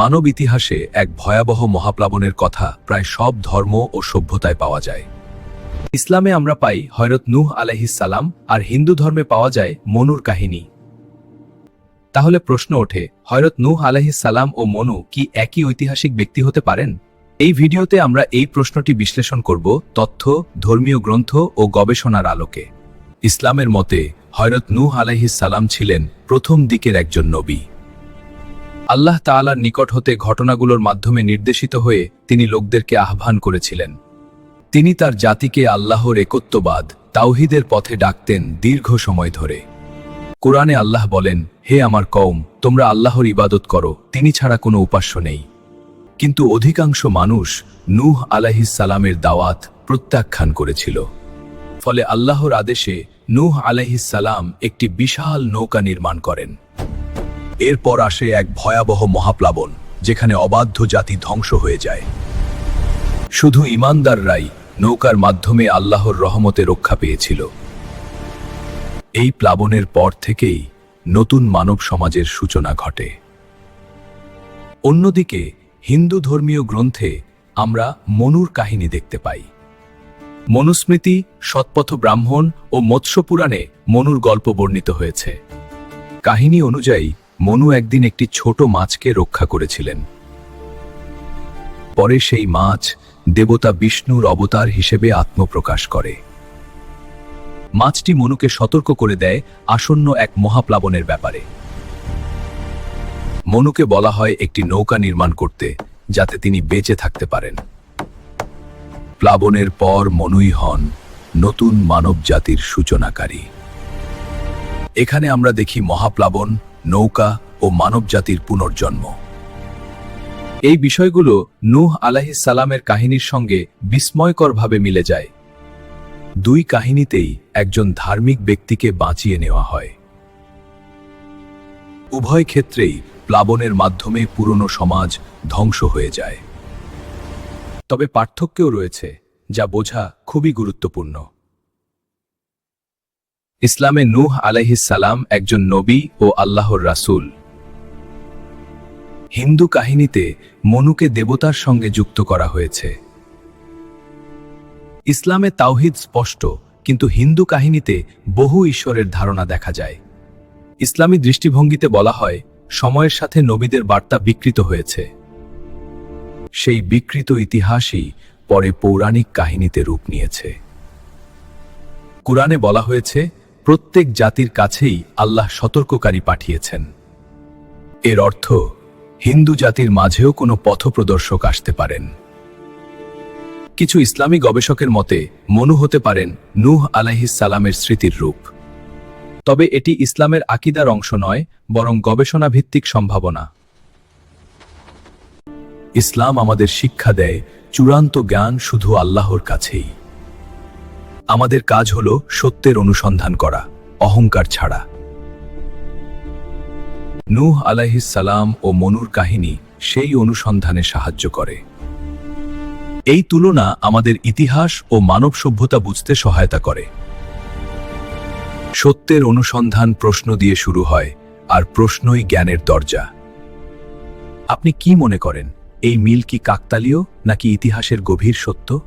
মানব ইতিহাসে এক ভয়াবহ মহাপ্লাবনের কথা প্রায় সব ধর্ম ও সভ্যতায় পাওয়া যায়। ইসলামে আমরা পাই হয়রত নূহ আলাইহিসালাম আর হিন্দু ধর্মে পাওয়া যায় মনুর কাহিনী। তাহলে প্রশ্ন ওঠে, হয়রত নূহ আলাইহিসালাম ও মনু কি একই ঐতিহাসিক ব্যক্তি হতে পারেন? এই ভিডিওতে আমরা এই প্রশ্নটি বিশ্লেষণ করব তথ্য, ধর্মীয় গ্রন্থ ও গবেষণার আলোকে। ইসলামের মতে, হয়রত নূহ আলাইহিসালাম ছিলেন প্রথম দিকের একজন নবী। আল্লাহ তাআলার নিকট হতে ঘটনাগুলোর মাধ্যমে নির্দেশিত হয়ে তিনি লোকদেরকে আহ্বান করেছিলেন। তিনি তার জাতিকে আল্লাহর একত্ববাদ, তাওহিদের পথে ডাকতেন দীর্ঘ সময় ধরে। কোরআনে আল্লাহ বলেন, হে আমার কওম, তোমরা আল্লাহর ইবাদত করো, তিনি ছাড়া কোনো উপাস্য নেই। কিন্তু অধিকাংশ মানুষ নূহ আলাহিসালামের দাওয়াত প্রত্যাখ্যান করেছিল। ফলে আল্লাহর আদেশে নূহ আলাইহিসালাম একটি বিশাল নৌকা নির্মাণ করেন। এরপর আসে এক ভয়াবহ মহাপ্লাবন, যেখানে অবাধ্য জাতি ধ্বংস হয়ে যায়। শুধু ইমানদাররাই নৌকার মাধ্যমে আল্লাহর রহমতে রক্ষা পেয়েছিল। এই প্লাবনের পর থেকেই নতুন মানব সমাজের সূচনা ঘটে। অন্যদিকে, হিন্দু ধর্মীয় গ্রন্থে আমরা মনুর কাহিনী দেখতে পাই। মনুস্মৃতি, সৎপথ ব্রাহ্মণ ও মৎস্য পুরাণে মনুর গল্প বর্ণিত হয়েছে। কাহিনী অনুযায়ী মনু একদিন একটি ছোট মাছকে রক্ষা করেছিলেন। পরে সেই মাছ দেবতা বিষ্ণুর অবতার হিসেবে আত্মপ্রকাশ করে। মাছটি মনুকে সতর্ক করে দেয় আসন্ন এক মহাপ্লাবনের ব্যাপারে। মনুকে বলা হয় একটি নৌকা নির্মাণ করতে, যাতে তিনি বেঁচে থাকতে পারেন। প্লাবনের পর মনুই হন নতুন মানব জাতির সূচনাকারী। এখানে আমরা দেখি মহাপ্লাবন নৌকা ও মানবজাতির পুনর্জন্ম। এই বিষয়গুলো নূহ সালামের কাহিনীর সঙ্গে বিস্ময়করভাবে মিলে যায়। দুই কাহিনীতেই একজন ধার্মিক ব্যক্তিকে বাঁচিয়ে নেওয়া হয়। উভয় ক্ষেত্রেই প্লাবনের মাধ্যমে পুরনো সমাজ ধ্বংস হয়ে যায়। তবে পার্থক্যও রয়েছে, যা বোঝা খুবই গুরুত্বপূর্ণ। ইসলামে নূহ আলাইহিসালাম একজন নবী ও আল্লাহর রাসূল। হিন্দু কাহিনীতে মনুকে দেবতার সঙ্গে যুক্ত করা হয়েছে। ইসলামে তাওহিদ স্পষ্ট, কিন্তু হিন্দু কাহিনীতে বহু ঈশ্বরের ধারণা দেখা যায়। ইসলামী দৃষ্টিভঙ্গিতে বলা হয়, সময়ের সাথে নবীদের বার্তা বিকৃত হয়েছে। সেই বিকৃত ইতিহাসই পরে পৌরাণিক কাহিনীতে রূপ নিয়েছে। কুরআনে বলা হয়েছে প্রত্যেক জাতির কাছেই আল্লাহ সতর্ককারী পাঠিয়েছেন। এর অর্থ, হিন্দু জাতির মাঝেও কোনো পথপ্রদর্শক আসতে পারেন। কিছু ইসলামী গবেষকের মতে, মনু হতে পারেন নূহ সালামের স্মৃতির রূপ। তবে এটি ইসলামের আকিদার অংশ নয়, বরং গবেষণা ভিত্তিক সম্ভাবনা। ইসলাম আমাদের শিক্ষা দেয়, চূড়ান্ত জ্ঞান শুধু আল্লাহর কাছেই। আমাদের কাজ হল সত্যের অনুসন্ধান করা, অহংকার ছাড়া। নূহ সালাম ও মনুর কাহিনী সেই অনুসন্ধানে সাহায্য করে। এই তুলনা আমাদের ইতিহাস ও মানব সভ্যতা বুঝতে সহায়তা করে। সত্যের অনুসন্ধান প্রশ্ন দিয়ে শুরু হয় আর প্রশ্নই জ্ঞানের দরজা। আপনি কি মনে করেন, এই মিল কি কাকতালীয় নাকি ইতিহাসের গভীর সত্য?